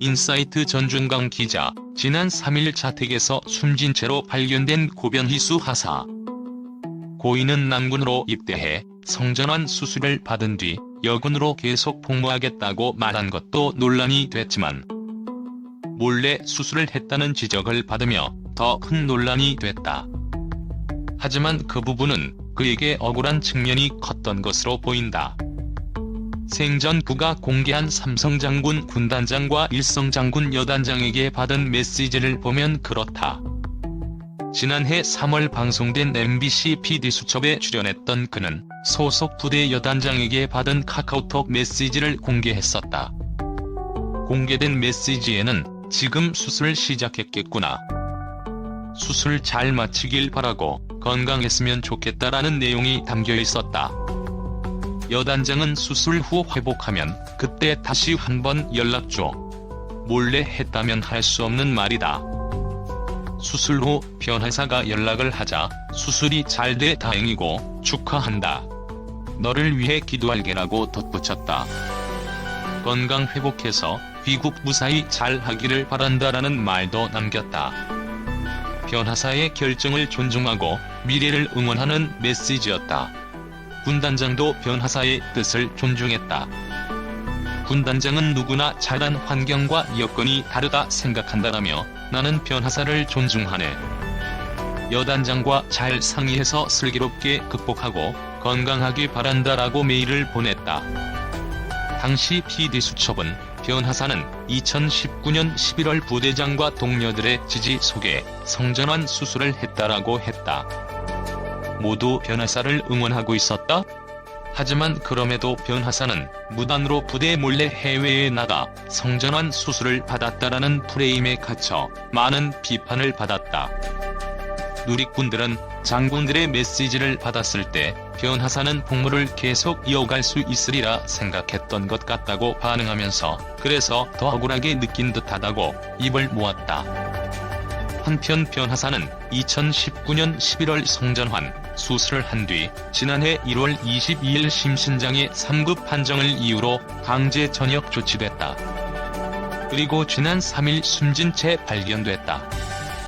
인사이트 전준강 기자, 지난 3일 자택에서 숨진 채로 발견된 고변희수 하사. 고인은 남군으로 입대해 성전환 수술을 받은 뒤 여군으로 계속 복무하겠다고 말한 것도 논란이 됐지만 몰래 수술을 했다는 지적을 받으며 더 큰 논란이 됐다. 하지만 그 부분은 그에게 억울한 측면이 컸던 것으로 보인다. 생전 그가 공개한 삼성 장군 군단장과 일성 장군 여단장에게 받은 메시지를 보면 그렇다. 지난해 3월 방송된 MBC PD수첩에 출연했던 그는 소속 부대 여단장에게 받은 카카오톡 메시지를 공개했었다. 공개된 메시지에는 지금 수술 시작했겠구나. 수술 잘 마치길 바라고 건강했으면 좋겠다라는 내용이 담겨 있었다. 여단장은 수술 후 회복하면 그때 다시 한번 연락 줘. 몰래 했다면 할 수 없는 말이다. 수술 후 변호사가 연락을 하자 수술이 잘 돼 다행이고 축하한다. 너를 위해 기도할게라고 덧붙였다. 건강 회복해서 귀국 무사히 잘 하기를 바란다라는 말도 남겼다. 변하사의 결정을 존중하고 미래를 응원하는 메시지였다. 군단장도 변하사의 뜻을 존중했다. 군단장은 누구나 자란 환경과 여건이 다르다 생각한다라며 나는 변하사를 존중하네. 여단장과 잘 상의해서 슬기롭게 극복하고 건강하길 바란다라고 메일을 보냈다. 당시 PD수첩은 변하사는 2019년 11월 부대장과 동료들의 지지 속에 성전환 수술을 했다라고 했다. 모두 변하사를 응원하고 있었다? 하지만 그럼에도 변하사는 무단으로 부대 몰래 해외에 나가 성전환 수술을 받았다라는 프레임에 갇혀 많은 비판을 받았다. 누리꾼들은 장군들의 메시지를 받았을 때 변하사는 복무를 계속 이어갈 수 있으리라 생각했던 것 같다고 반응하면서 그래서 더 억울하게 느낀 듯하다고 입을 모았다. 한편 변하사는 2019년 11월 성전환 수술을 한 뒤 지난해 1월 22일 심신장애 3급 판정을 이유로 강제 전역 조치됐다. 그리고 지난 3일 숨진 채 발견됐다.